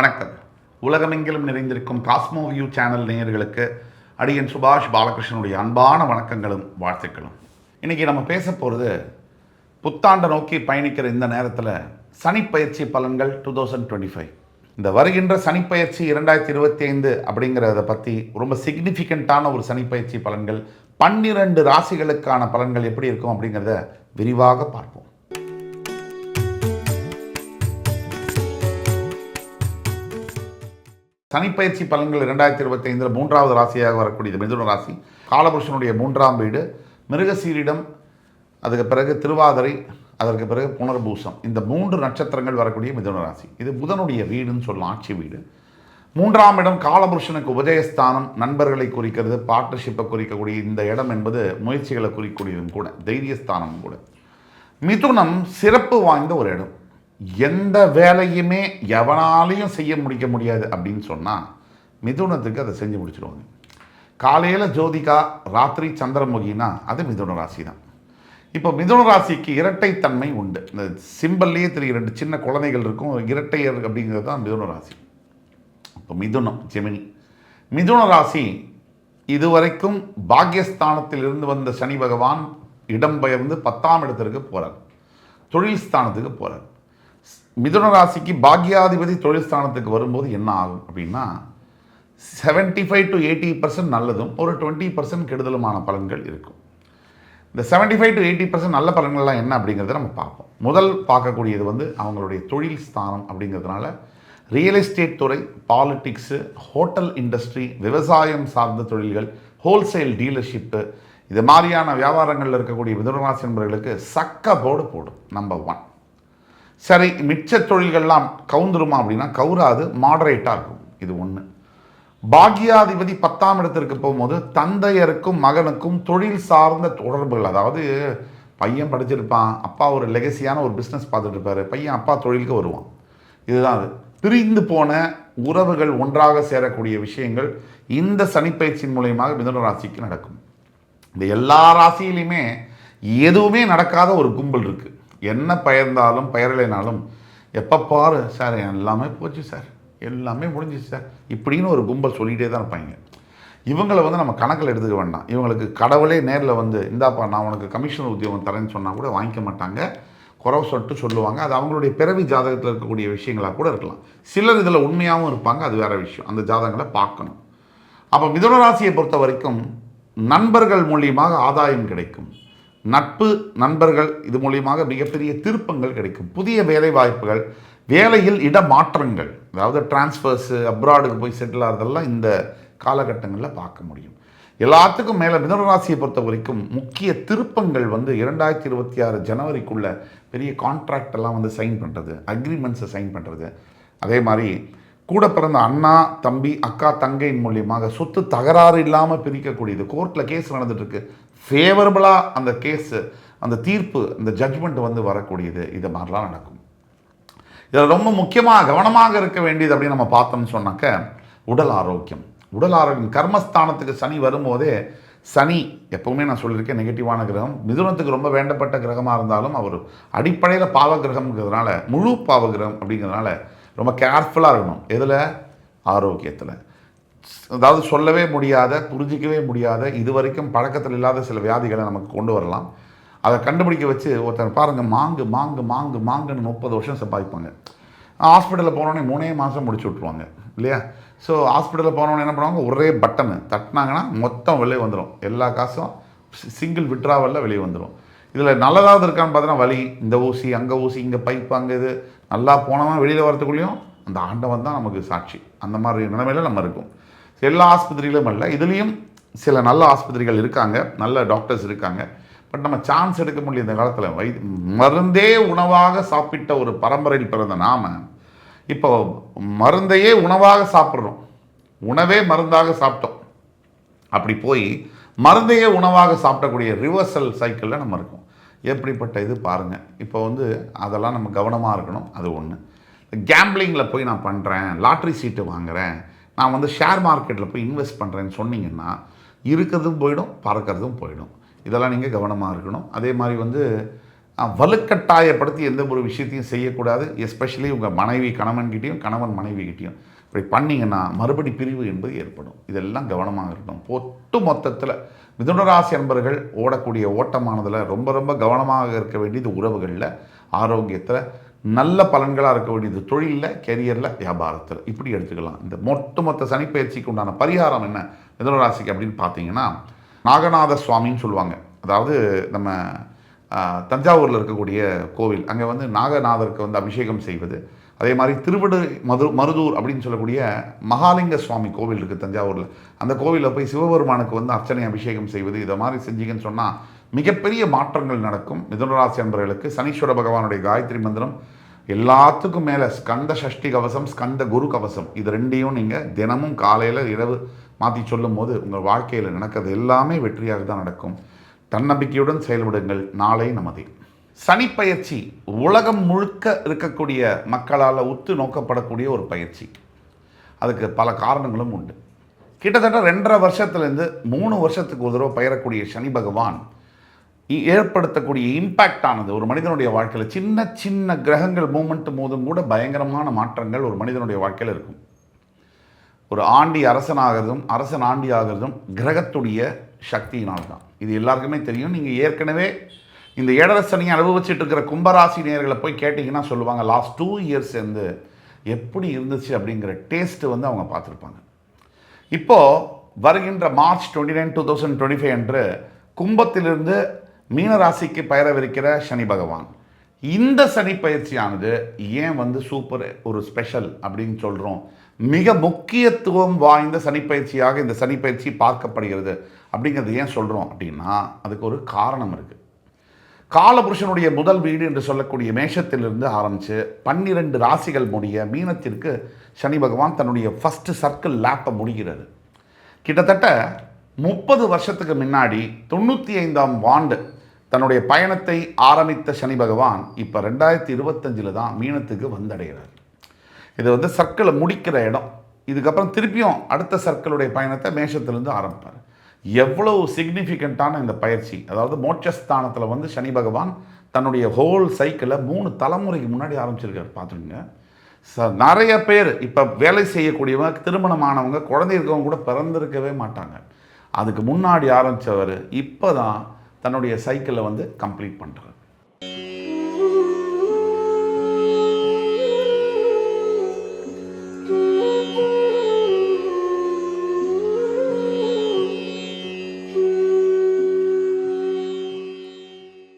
வணக்கம். உலகமெங்கிலும் நிறைந்திருக்கும் Cosmo view channel நேயர்களுக்கு அடியன் சுபாஷ் பாலகிருஷ்ணனுடைய அன்பான வணக்கங்களும் வாழ்த்துக்களும். இன்றைக்கி நம்ம பேச போகிறது புத்தாண்டை நோக்கி பயணிக்கிற இந்த நேரத்தில் சனிப்பயிற்சி பலன்கள் டூ தௌசண்ட் டுவெண்ட்டி ஃபைவ் இந்த வருகின்ற சனிப்பயிற்சி இரண்டாயிரத்தி இருபத்தி ஐந்து அப்படிங்கிறத பற்றி ரொம்ப சிக்னிஃபிகண்ட்டான ஒரு சனிப்பயிற்சி பலன்கள் பன்னிரண்டு ராசிகளுக்கான பலன்கள் எப்படி இருக்கும் அப்படிங்கிறத விரிவாக பார்ப்போம். சனிப்பயிற்சி பலன்கள் இரண்டாயிரத்தி இருபத்தி ஐந்தில் மூன்றாவது ராசியாக வரக்கூடியது மிதுன ராசி. காலபுருஷனுடைய மூன்றாம் வீடு. மிருகசீரிடம் அதுக்கு பிறகு திருவாதிரை அதற்கு பிறகு புனர்பூசம். இந்த மூன்று நட்சத்திரங்கள் வரக்கூடிய மிதுன ராசி. இது புதனுடைய வீடுன்னு சொல்லலாம் ஆட்சி வீடு. மூன்றாம் இடம் காலபுருஷனுக்கு உபஜயஸ்தானம் நண்பர்களை குறிக்கிறது பார்ட்னர்ஷிப்பை குறிக்கக்கூடிய இந்த இடம் என்பது முயற்சிகளை குறிக்கக்கூடியதும் கூட தைரியஸ்தானமும் கூட. மிதுனம் சிறப்பு வாய்ந்த ஒரு இடம். எந்த வேலையுமே எவனாலையும் செய்ய முடிக்க முடியாது அப்படின்னு சொன்னால் மிதுனத்துக்கு அதை செஞ்சு முடிச்சிடுவாங்க காலையில் ஜோதிகா ராத்திரி சந்திரமுகினா அது மிதுன ராசி தான். இப்போ மிதுன ராசிக்கு இரட்டைத்தன்மை உண்டு. இந்த சிம்பிள்லேயே தெரியும் ரெண்டு சின்ன குழந்தைகள் இருக்கும் இரட்டையர் அப்படிங்கிறது தான் மிதுன ராசி. இப்போ மிதுனம் ஜெமினி. மிதுன ராசி இதுவரைக்கும் பாக்யஸ்தானத்தில் இருந்து வந்த சனி பகவான் இடம்பெயர்ந்து பத்தாம் இடத்திற்கு போகிறார் தொழில் ஸ்தானத்துக்கு போகிறார் மிதுன ராசிக்கு பாக்யாதிபதி தொழில் ஸ்தானத்துக்கு வரும்போது என்ன ஆகும் அப்படின்னா seventy five to eighty percent நல்லதும் ஒரு டுவெண்ட்டி பர்சன்ட் கெடுதலுமான பலன்கள் இருக்கும். இந்த seventy five to eighty percent நல்ல பலன்கள்லாம் என்ன அப்படிங்கிறத நம்ம பார்ப்போம். முதல் பார்க்கக்கூடியது வந்து அவங்களுடைய தொழில் ஸ்தானம் அப்படிங்கிறதுனால ரியல் எஸ்டேட் துறை பாலிட்டிக்ஸு ஹோட்டல் இண்டஸ்ட்ரி விவசாயம் சார்ந்த தொழில்கள் ஹோல்சேல் டீலர்ஷிப்பு இது மாதிரியான வியாபாரங்களில் இருக்கக்கூடிய மிதுனராசி நண்பர்களுக்கு சக்க போர்டு போடும். நம்பர் ஒன் சரி மிச்ச தொழில்கள்லாம் கவுந்துருமா அப்படின்னா கவுராது மாடரேட்டாக இருக்கும். இது ஒன்று பாக்யாதிபதி பத்தாம் இடத்திற்கு போகும்போது தந்தையருக்கும் மகனுக்கும் தொழில் சார்ந்த தொடர்புகள் அதாவது பையன் படிச்சிருப்பான் அப்பா ஒரு லெகசியான ஒரு பிஸ்னஸ் பார்த்துட்டு இருப்பார் பையன் அப்பா தொழிலுக்கு வருவான். இதுதான் அது. பிரிந்து போன உறவுகள் ஒன்றாக சேரக்கூடிய விஷயங்கள் இந்த சனிப்பயிற்சியின் மூலியமாக மிதன ராசிக்கு நடக்கும். இந்த எல்லா ராசியிலையுமே எதுவுமே நடக்காத ஒரு கும்பல் இருக்குது என்ன பயந்தாலும் பயரலைனாலும் எப்போ பாரு சார் எல்லாமே போச்சு சார். எல்லாமே முடிஞ்சிச்சு சார். இப்படின்னு ஒரு கும்பல் சொல்லிகிட்டே தான் இருப்பாங்க. இவங்களை வந்து நம்ம கணக்கில் எடுத்துக்க வேண்டாம். இவங்களுக்கு கடவுளே நேரில் வந்து இந்தாப்பா நான் உனக்கு கமிஷன் உத்தியோகம் தரேன்னு சொன்னால் கூட வாங்கிக்க மாட்டாங்க. குறவு சொட்டு சொல்லுவாங்க. அது அவங்களுடைய பிறவி ஜாதகத்தில் இருக்கக்கூடிய விஷயங்களாக கூட இருக்கலாம். சிலர் இதில் உண்மையாகவும் இருப்பாங்க. அது வேறு விஷயம். அந்த ஜாதகங்களை பார்க்கணும். அப்போ மிதுன ராசியை பொறுத்த வரைக்கும் நண்பர்கள் மூலியமாக ஆதாயம் கிடைக்கும். நட்பு நண்பர்கள் இது மூலியமாக மிகப்பெரிய திருப்பங்கள் கிடைக்கும். புதிய வேலை வாய்ப்புகள் வேலையில் இடமாற்றங்கள் அதாவது டிரான்ஸ்ஃபர்ஸு அப்ராடுக்கு போய் செட்டில் ஆகிறதெல்லாம் இந்த காலகட்டங்களில் பார்க்க முடியும். எல்லாத்துக்கும் மேலே மிதனராசியை பொறுத்த வரைக்கும் முக்கிய திருப்பங்கள் வந்து இரண்டாயிரத்தி இருபத்தி ஆறு ஜனவரிக்குள்ளே பெரிய கான்ட்ராக்ட் எல்லாம் வந்து சைன் பண்ணுறது அக்ரிமெண்ட்ஸை சைன் பண்ணுறது அதே மாதிரி கூட பிறந்த அண்ணா தம்பி அக்கா தங்கையின் மூலியமாக சொத்து தகராறு இல்லாமல் பிரிக்கக்கூடியது. கோர்ட்டில் கேஸ் நடந்துட்டுருக்கு. ஃபேவரபுளாக அந்த கேஸு அந்த தீர்ப்பு அந்த ஜட்ஜ்மெண்ட் வந்து வரக்கூடியது. இது மாதிரிலாம் நடக்கும். இதில் ரொம்ப முக்கியமாக கவனமாக இருக்க வேண்டியது அப்படின்னு நம்ம பார்த்தோம்னு சொன்னாக்க உடல் ஆரோக்கியம். உடல் ஆரோக்கியம் கர்மஸ்தானத்துக்கு சனி வரும்போதே சனி எப்பவுமே நான் சொல்லியிருக்கேன் நெகட்டிவான கிரகம். மிதுனத்துக்கு ரொம்ப வேண்டப்பட்ட கிரகமாக இருந்தாலும் அவர் அடிப்படையில் பாவ கிரகம்ங்கிறதுனால முழு பாவ கிரகம் அப்படிங்கிறதுனால ரொம்ப கேர்ஃபுல்லாக இருக்கணும். எதில்? ஆரோக்கியத்தில். அதாவது சொல்லவே முடியாத புரிஞ்சிக்கவே முடியாத இது வரைக்கும் பழக்கத்தில் இல்லாத சில வியாதிகளை நமக்கு கொண்டு வரலாம். அதை கண்டுபிடிக்க வச்சு ஒருத்தர் பாருங்கள் மாங்கு மாங்கு மாங்கு மாங்குன்னு முப்பது வருஷம் சம்பாதிப்பாங்க. ஹாஸ்பிட்டலில் போனோடனே மூணே மாதம் முடிச்சு விட்ருவாங்க இல்லையா? ஸோ ஹாஸ்பிட்டலில் போனோடனே என்ன பண்ணுவாங்க? ஒரே பட்டனு தட்டினாங்கன்னா மொத்தம் வெளியே வந்துடும் எல்லா காசும் சிங்கிள் விட்ராவலில் வெளியே வந்துடும் இதில் நல்லதாவது இருக்கான்னு பார்த்தோன்னா வலி இந்த ஊசி அங்கே ஊசி இங்கே பைப்பு அங்கே இது நல்லா போனவன் வெளியில் வரத்துக்குள்ளேயும் அந்த ஆண்டவன் தான் நமக்கு சாட்சி. அந்த மாதிரி நிலைமையில் நம்ம இருக்கும். எல்லா ஆஸ்பத்திரிகளும் இல்லை இதுலேயும் சில நல்ல ஆஸ்பத்திரிகள் இருக்காங்க நல்ல டாக்டர்ஸ் இருக்காங்க. பட் நம்ம சான்ஸ் எடுக்க முடியும் இந்த காலத்தில். வை மருந்தே உணவாக சாப்பிட்ட ஒரு பரம்பரையில் பிறந்த நாம் இப்போ மருந்தையே உணவாக சாப்பிட்றோம். உணவே மருந்தாக சாப்பிட்டோம். அப்படி போய் மருந்தையே உணவாக சாப்பிடக்கூடிய ரிவர்சல் சைக்கிளில் நம்ம இருக்கோம். எப்படிப்பட்ட இது பாருங்கள் இப்போ வந்து அதெல்லாம் நம்ம கவனமாக இருக்கணும். அது ஒன்று கேம்பிளிங்கில் போய் நான் பண்ணுறேன் லாட்ரி சீட்டு வாங்குகிறேன் நான் வந்து ஷேர் மார்க்கெட்டில் போய் இன்வெஸ்ட் பண்ணுறேன்னு சொன்னீங்கன்னா இருக்கிறதும் போயிடும் பறக்கிறதும் போயிடும். இதெல்லாம் நீங்கள் கவனமாக இருக்கணும். அதே மாதிரி வந்து வலுக்கட்டாயப்படுத்தி எந்த ஒரு விஷயத்தையும் செய்யக்கூடாது. எஸ்பெஷலி உங்கள் மனைவி கணவன்கிட்டையும் கணவன் மனைவிகிட்டையும். இப்படி பண்ணிங்கன்னா மறுபடி பிரிவு என்பது ஏற்படும். இதெல்லாம் கவனமாக இருக்கணும். ஒட்டு மொத்தத்தில் மிதுனராசி அன்பர்கள் ஓடக்கூடிய ஓட்டமானதில் ரொம்ப ரொம்ப கவனமாக இருக்க வேண்டியது உறவுகளில் ஆரோக்கியத்தில் நல்ல பலன்களாக இருக்க வேண்டியது தொழிலில் கெரியரில் வியாபாரத்தில். இப்படி எடுத்துக்கலாம். இந்த ஒட்டுமொத்த சனிப்பயிற்சிக்கு உண்டான பரிகாரம் என்ன மிதுனராசிக்கு அப்படின்னு பார்த்தீங்கன்னா நாகநாத சுவாமின்னு சொல்லுவாங்க. அதாவது நம்ம தஞ்சாவூரில் இருக்கக்கூடிய கோவில். அங்கே வந்து நாகநாதருக்கு வந்து அபிஷேகம் செய்வது. அதே மாதிரி திருவிடு மது மருதூர் அப்படின்னு சொல்லக்கூடிய மகாலிங்க சுவாமி கோவில் இருக்குது தஞ்சாவூரில். அந்த கோவிலில் போய் சிவபெருமானுக்கு வந்து அர்ச்சனை அபிஷேகம் செய்வது இதை மாதிரி செஞ்சீங்கன்னு சொன்னால் மிகப்பெரிய மாற்றங்கள் நடக்கும். மிதுனராசி அன்பர்களுக்கு சனீஸ்வர பகவானுடைய காயத்ரி மந்திரம் எல்லாத்துக்கும் மேலே ஸ்கந்த சஷ்டி கவசம் ஸ்கந்த குரு கவசம் இது ரெண்டையும் நீங்கள் தினமும் காலையில் இரவு மாற்றி சொல்லும் போது உங்கள் வாழ்க்கையில் நடக்கிறது எல்லாமே வெற்றியாக தான் நடக்கும். தன்னம்பிக்கையுடன் செயல்படுங்கள். நாளை நமதே. சனிப்பயிற்சி உலகம் முழுக்க இருக்கக்கூடிய மக்களால் உத்து நோக்கப்படக்கூடிய ஒரு பயிற்சி. அதுக்கு பல காரணங்களும் உண்டு. கிட்டத்தட்ட ரெண்டரை வருஷத்துலேருந்து மூணு வருஷத்துக்கு ஒரு தடவை பயிரக்கூடிய சனி பகவான் ஏற்படுத்தக்கூடிய இம்பேக்ட் ஆனது ஒரு மனிதனுடைய வாழ்க்கையில் சின்ன சின்ன கிரகங்கள் மூமெண்ட் போதும் கூட பயங்கரமான மாற்றங்கள் ஒரு மனிதனுடைய வாழ்க்கையில் இருக்கும். ஒரு ஆண்டி அரசனாகிறதும் அரசன் ஆண்டி ஆகிறதும் கிரகத்துடைய சக்தியினால் தான் இது எல்லாருக்குமே தெரியும். நீங்கள் ஏற்கனவே இந்த ஏழரை சனியை அனுபவிச்சுட்டு இருக்கிற கும்பராசி நேர்களை போய் கேட்டிங்கன்னா சொல்லுவாங்க லாஸ்ட் டூ இயர்ஸ் வந்து எப்படி இருந்துச்சு? அப்படிங்கிற டேஸ்ட்டு வந்து அவங்க பார்த்துருப்பாங்க. இப்போது வருகின்ற March twenty nine two thousand twenty five அன்று கும்பத்திலிருந்து மீனராசிக்கு பயிரவிருக்கிற சனி பகவான். இந்த சனி பயிற்சியானது ஏன் வந்து சூப்பர் ஒரு ஸ்பெஷல் அப்படின்னு சொல்கிறோம் மிக முக்கியத்துவம் வாய்ந்த சனிப்பயிற்சியாக இந்த சனிப்பயிற்சி பார்க்கப்படுகிறது அப்படிங்கிறது ஏன் சொல்கிறோம் அப்படின்னா அதுக்கு ஒரு காரணம் இருக்குது காலபுருஷனுடைய முதல் வீடு என்று சொல்லக்கூடிய மேஷத்திலிருந்து ஆரம்பித்து பன்னிரெண்டு ராசிகள் முடிய மீனத்திற்கு சனி பகவான் தன்னுடைய ஃபஸ்ட்டு சர்க்கிள் லேப்பை முடிகிறது கிட்டத்தட்ட முப்பது வருஷத்துக்கு முன்னாடி தொண்ணூற்றி ஐந்தாம் ஆண்டு தன்னுடைய பயணத்தை ஆரம்பித்த சனி பகவான் இப்போ ரெண்டாயிரத்தி இருபத்தஞ்சில் தான் மீனத்துக்கு வந்தடைகிறார். இது வந்து சர்க்கிளை முடிக்கிற இடம். இதுக்கப்புறம் திருப்பியும் அடுத்த சர்க்கிளுடைய பயணத்தை மேஷத்துலேருந்து ஆரம்பிப்பார். எவ்வளவு சிக்னிஃபிகண்ட்டான இந்த பயிற்சி? அதாவது மோட்சஸ்தானத்தில் வந்து சனி பகவான் தன்னுடைய ஹோல் சைக்கிளை மூணு தலைமுறைக்கு முன்னாடி ஆரம்பிச்சிருக்காரு. பார்த்துருங்க ச நிறைய பேர் இப்போ வேலை செய்யக்கூடியவங்க திருமணமானவங்க குழந்தை இருக்கவங்க கூட பிறந்திருக்கவே மாட்டாங்க. அதுக்கு முன்னாடி ஆரம்பித்தவர் இப்போ தான் தன்னுடைய சைக்கிளை வந்து கம்ப்ளீட் பண்ணுறாரு